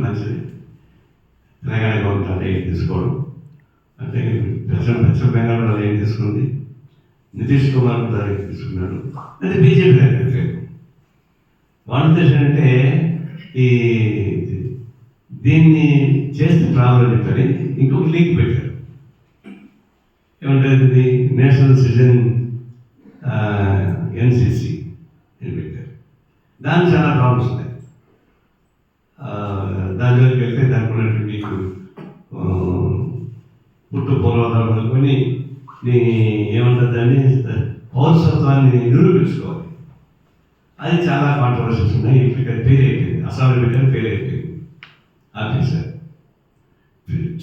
Constitution మంచిది. Telangana government అదే తీసుకోవడం అంటే ప్రెసిడెంట్ పశ్చిమ బెంగాల్ అదే తీసుకుంది? నితీష్ కుమార్ కూడా అదే తీసుకున్నాడు. అది బీజేపీ దగ్గర వాళ్ళ ఉద్దేశం అంటే ఈ దీన్ని చేస్తే ప్రాబ్లం చెప్పని ఇంకొక లీక్ పెట్టారు ఏమంటారు ఇది నేషనల్ సిటిజన్ ఎన్సిసి అని పెట్టారు. దానికి చాలా ప్రాబ్లమ్స్ ఉన్నాయి. దానిలోకి వెళ్తే దానికి ఉన్నటువంటి మీకు పుట్టు పూర్వాధారం అనుకొని నీ ఏమంటుంది అని పౌరసత్వాన్ని నిరూపించుకోవాలి. అది చాలా కాంట్రవర్సీస్ ఉన్నాయి. ఇప్పుడు ఇక్కడ ఫెయిల్ అయిపోయింది అసలు పెట్టారు ఫెయిల్ అయిపోయింది ఆఫీసర్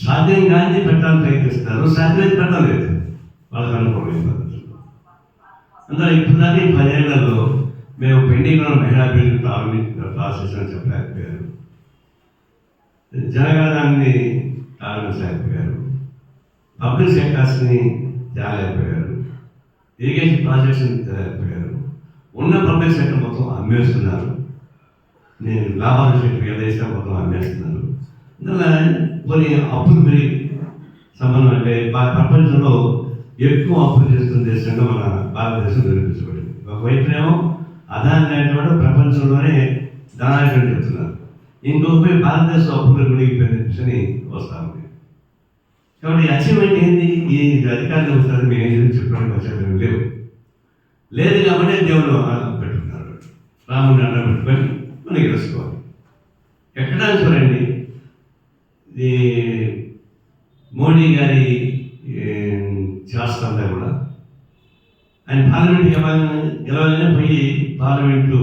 సాధ్యం కానీ పెట్టాలని ప్రయత్నిస్తారు సాధ్యం పెట్టలేదు వాళ్ళకి అనుకోలేదు అందులో ఇప్పుడు దాన్ని పదేళ్ళలో మేము పెండింగ్లో మహిళా బిల్లు ప్రారంభించిన ప్రాసెస్ అని చెప్పలేకపోయారు. జనగణాన్ని ప్రారంభించలేకపోయారు పబ్లిక్ సెక్టర్స్ని తేలేకపోయారు ఇరిగేషన్ ప్రాజెక్ట్స్ని తేలేకపోయారు ఉన్న పబ్లిక్ సెక్టర్ మొత్తం అమ్మేస్తున్నారు. నేను లాభాల సెక్టర్ ఏదైతే మొత్తం అమ్మేస్తున్నారు. అందువల్ల కొన్ని అప్పులు పెరిగి సంబంధం అంటే ప్రపంచంలో ఎక్కువ అప్పులు చేస్తున్న దేశంగా మన భారతదేశం నిరూపించబడింది. ఒకవైపునేమో అదాని లాంటి ప్రపంచంలోనే ధనాన్ని చెప్తున్నారు ఇంకొక భారతదేశం అప్పులు మునిగిపోయిన వస్తా ఉంది కాబట్టి అచీవ్మెంట్ ఏంది? ఈ అధికారులు వస్తారు మేము ఏం చెప్పడానికి వచ్చారు లేవు. లేదు కాబట్టి దేవుడు పెట్టుకున్నారు రాముని అడ్డం పెట్టుకొని మనకి తెలుసుకోవాలి ఎక్కడ చూడండి ఈ మోడీ గారి చేస్తంతా కూడా ఆయన పార్లమెంట్ గెలవాలని పోయి పార్లమెంటు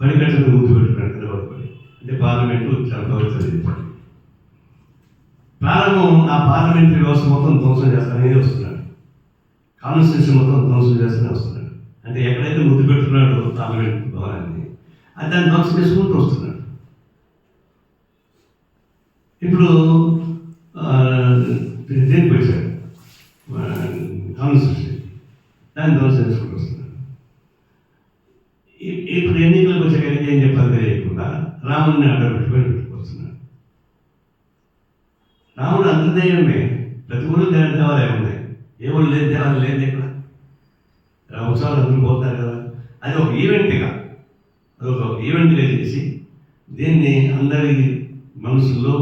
పడికట్టుకుని ముందు పెట్టుకున్నాడు నిలబడుకొని అంటే పార్లమెంటు చాలా పవిత్రమైనది ప్రారంభం ఆ పార్లమెంటరీ వ్యవస్థ మొత్తం ధ్వంసం చేస్తానే వస్తున్నాడు. కాన్స్టిట్యూషన్ మొత్తం ధ్వంసం చేస్తూనే వస్తున్నాడు. అంటే ఎక్కడైతే ముద్దు పెట్టుకున్నాడో పార్లమెంట్ భవనాన్ని అది దాన్ని ధ్వంసం చేసుకుంటూ వస్తున్నాడు. ఇప్పుడు దేనికి వచ్చాడు కాన్స్టిట్యూషన్ దాన్ని ధ్వంసం చేసుకుంటూ వస్తున్నాడు ఇ- ఇప్పుడు ఎన్నికలకు వచ్చేసరికి ఏం చెప్పాలి తెలియకుండా రాముడిని అడ్డ పెట్టుకొని పెట్టుకొస్తున్నాడు రాముడు అంత దైవమే ప్రతి ఊరు దేవాలయం ఉన్నాయి ఏ ఊళ్ళు లేదు దేవాలయం లేదు ఇక్కడ ఉత్సవాలు అందరూ పోతారు కదా. అది ఒక ఈవెంట్గా అదొక ఈవెంట్గా చేసి దీన్ని అందరి మనసుల్లో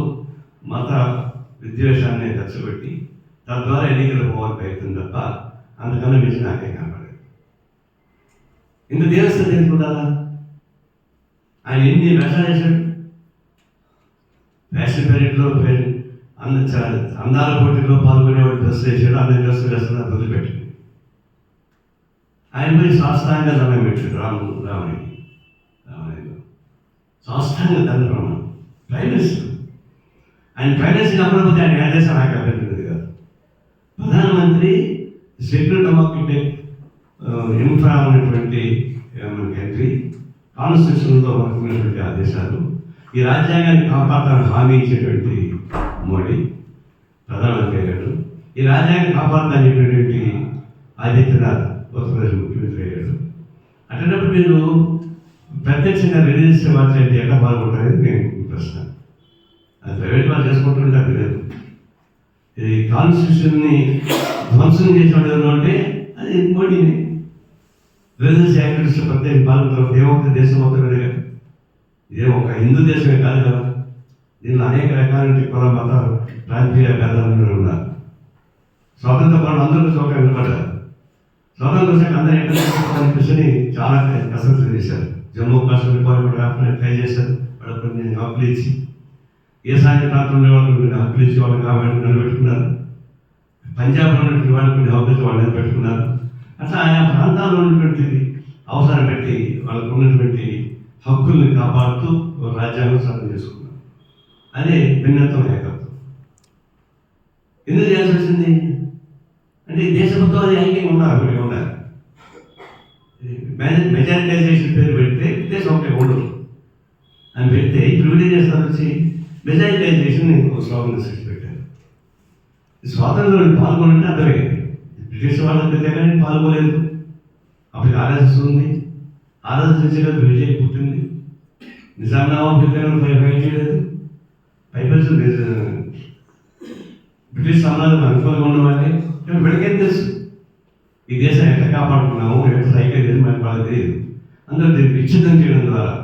మత విద్వేషాన్ని తెచ్చబెట్టి తద్వారా ఎన్నికలు పోవాలి ప్రయత్నం తప్ప అంతకన్నా మించి నాకేం కనపడలేదు. ఇంత దేవస్థానం తెలుసుకుంటారా ఆయన ఎన్ని వేషాలు వేశాడు? ఫ్యాషన్ పీరియడ్లో అంద అన్న అందాల పోటీలో పాల్గొనేవాడు డ్రెస్ వేసాడు అన్న డ్రెస్ వేస్తున్నా వదిలిపెట్టింది ఆయన పోయి సాష్టాంగ దండం పెట్టాడు రాము రామణి రామాయణంలో సాష్టాంగ దండం ప్రైమ్ ప్రైవేస్ ఆయన ప్రైవేస్ కాకపోతే ఆయన ఏం నాకు అభ్యంతరం కాదు. ప్రధానమంత్రి సెక్యూరిటీ డెమోక్రటిక్ ఇన్ఫ్రా ఉన్నటువంటి మనకి ఎంట్రీ కాన్స్టిట్యూషన్లో మనకు ఉన్నటువంటి ఆదేశాలు. ఈ రాజ్యాంగాన్ని కాపాడాలని హామీ ఇచ్చేటువంటి మోడీ ప్రధానమంత్రి అయ్యాడు. ఈ రాజ్యాంగాన్ని కాపాడాలనేటువంటి ఆదిత్యనాథ్ ఉత్తరప్రదేశ్ ముఖ్యమంత్రి అయ్యాడు. అటువంటిప్పుడు మీరు ప్రత్యక్షంగా రిలీజ్ మాట్లాడితే ఎలా పాల్గొంటారని నేను ప్రశ్న. అది ప్రైవేట్ వాళ్ళు చేసుకుంటుంటారు లేదు ఇది కాన్స్టిట్యూషన్ని ధ్వంసం చేసేవాడు ఎవరు అంటే అది మోడీని. రిలీజియస్ యాక్టివిస్ట్ ప్రత్యేక పాల్గొన్నారు ఏమవుతుంది దేశం అవుతుంది కదా ఇదే ఒక హిందూ దేశమే కాదు కదా. దీనిలో అనేక రకాలైన కుల మత ప్రాంతీయ భేదాలు ఉన్నారు స్వాతంత్ర పనులు అందరూ చోట నిలబడ్డారు స్వాతంత్ర శాఖ అందరూ ఎక్కడ అనిపిస్తుంది చాలా కసరత్తు చేశారు. జమ్మూ కాశ్మీర్ వాళ్ళు కూడా రాకుండా ట్రై చేశారు. వాళ్ళకి కొన్ని హక్కులు ఇచ్చి ఏ సాయం ప్రాంతంలో వాళ్ళకి కొన్ని హక్కులు ఇచ్చి వాళ్ళు కాబట్టి నిలబెట్టుకున్నారు. పంజాబ్లో ఉన్నటువంటి వాళ్ళకి కొన్ని హక్కులు వాళ్ళు నిలబెట్టుకున్నారు. అట్లా ఆయా ప్రాంతాల్లో ఉన్నటువంటి అవసరం పెట్టి వాళ్ళకు ఉన్నటువంటి హక్కుల్ని కాపాడుతూ ఒక రాజ్యాంగం సాధన చేసుకున్నారు. అదే భిన్నత్వం ఏకత్వం. ఎందుకు చేయాల్సి వచ్చింది అంటే ఈ అది ఐక్యం ఉన్నారు అక్కడికి ఉన్నారు మెజారిటైజేషన్ పేరు పెడితే దేశం ఒకటి ఉండదు. అని పెడితే ఇప్పుడు వీడియో చేస్తారు వచ్చి? మెజారిటైజేషన్ నేను స్లోగన్ సృష్టి పెట్టాను ఈ స్వాతంత్రంలో పాల్గొనంటే అర్థమే బ్రిటిష్ వాళ్ళకి తెలియని పాల్గొలేదు. అప్పుడు ఆర్ఎస్ఎస్ ఉంది. ఆర్ఎస్ఎస్ నుంచి విజయ్ పుట్టింది. నిజాం నవాబ్ ఫైట్ చేయలేదు. బైబిల్స్ బ్రిటిష్ సమాజం అనుకూలంగా ఉన్నవాళ్ళే. కానీ వీళ్ళకేం తెలుసు. ఈ దేశం ఎట్లా కాపాడుకున్నాము ఎట్లా సైకిల్ చేసి మనకు వాళ్ళకి తెలియదు. అందరూ దీన్ని విచ్ఛిన్నం చేయడం ద్వారా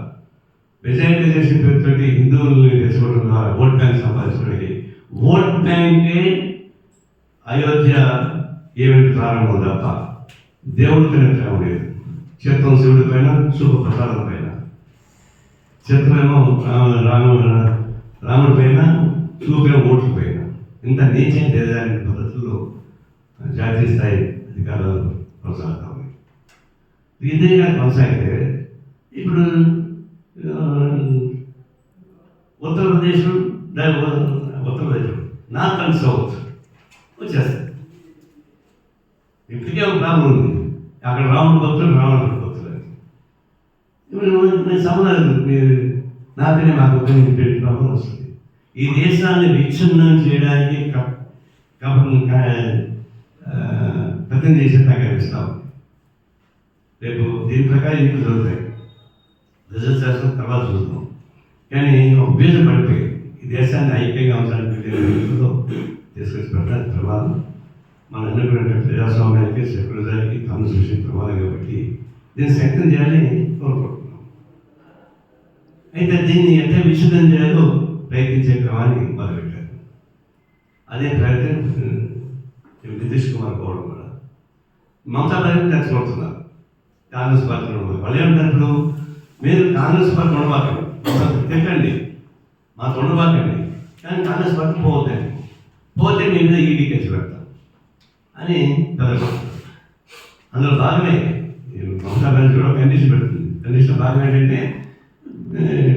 మెజారిటైజేషన్ పేరుతోటి హిందువుల్ని తెచ్చుకోవడం ద్వారా ఓట్ బ్యాంక్ సంపాదించడానికి ఓట్ బ్యాంకే అయోధ్య ఏమిటి ప్రారంభం తప్ప దేవుడిపైన ప్రేమ లేదు. చిత్రం శివుడి పైన శుభ ప్రసాదం పైన. చిత్రమేమో రామ రాముడు రాముడి పైన చూపేమో ఓట్ల పైన ఇంత నీచం లేదని పద్ధతుల్లో జాతీయ స్థాయి అధికారాలు కొనసాగుతా ఉన్నాయి ఇదేగా కొనసాగితే ఇప్పుడు Uttar Pradesh Uttar Pradesh north and south వచ్చేస్తాయి. ఇప్పటికే ఒక ప్రాబ్లం ఉంది. అక్కడ రాముడు భక్తులు రావణ భక్తులు. ఇప్పుడు మీరు సమాధానం నాకనే మాకు ఒక ఇంటి ప్రాబ్లం వస్తుంది. ఈ దేశాన్ని విచ్ఛిన్నం చేయడానికి కప్ కప్ ప్రతిని చేసే తగ్గిస్తాం రేపు దీని ప్రకారం ఇంట్లో జరుగుతాయి. రిజల్ట్ చేసిన తర్వాత చూద్దాం. కానీ ఒక బీజం పడిపోయి ఈ దేశాన్ని ఐక్యంగా ఉంచడానికి తీసుకొచ్చి పెట్టడానికి ప్రమాదం మన ఎన్నుకున్నటువంటి ప్రజాస్వామ్యానికి సెక్యులరిజానికి కాన్స్టిట్యూషన్ ప్రమాదం కాబట్టి దీన్ని శక్తం చేయాలని కోరుకుంటున్నాం. అయితే దీన్ని ఎట్లా విశుద్ధం చేయాలో ప్రయత్నించే క్రమాన్ని మొదలుపెట్టారు. అదే ప్రయత్నం నితీష్ కుమార్ గౌడ్ కూడా మమతా బెనర్జీ తెచ్చుకుంటున్నారు కాంగ్రెస్ పార్టీ వాళ్ళు ఏమంటారు మీరు కాంగ్రెస్ పార్టీ ఉండబాకండి తిట్టండి మాకు ఉండబాకండి కానీ కాంగ్రెస్ పార్టీ పోవద్దండి పోతే మీ మీద ఈడీ కేసు పెడతాం అని పెద్దలు అందులో భాగమే మమతా బెనర్జీ కూడా కండిషన్ పెడుతుంది. కండిషన్ భాగం ఏంటంటే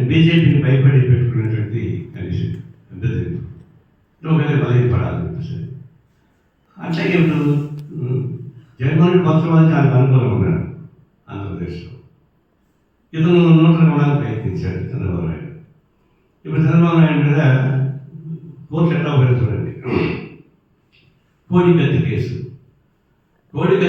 బీజేపీని భయపడి పెట్టుకునేటువంటి కండిషన్ పెద్దది ఒకవేళ బలహీనపడాలి సరే అట్లాగే ఇప్పుడు ఉమ్, జగన్మోహన్ రెడ్డి మొత్తం మంది ఆయనకు అనుకూలంగా ఉన్నాడు ఆంధ్రప్రదేశ్లో ఇతను నూతన ఇవ్వడానికి ప్రయత్నించాడు చంద్రబాబు నాయుడు ఇప్పుడు చంద్రబాబు నాయుడు మీద కోర్టు ఎట్లా ఉపయోగించండి కోడి కత్తి కేసు కోడి కత్తి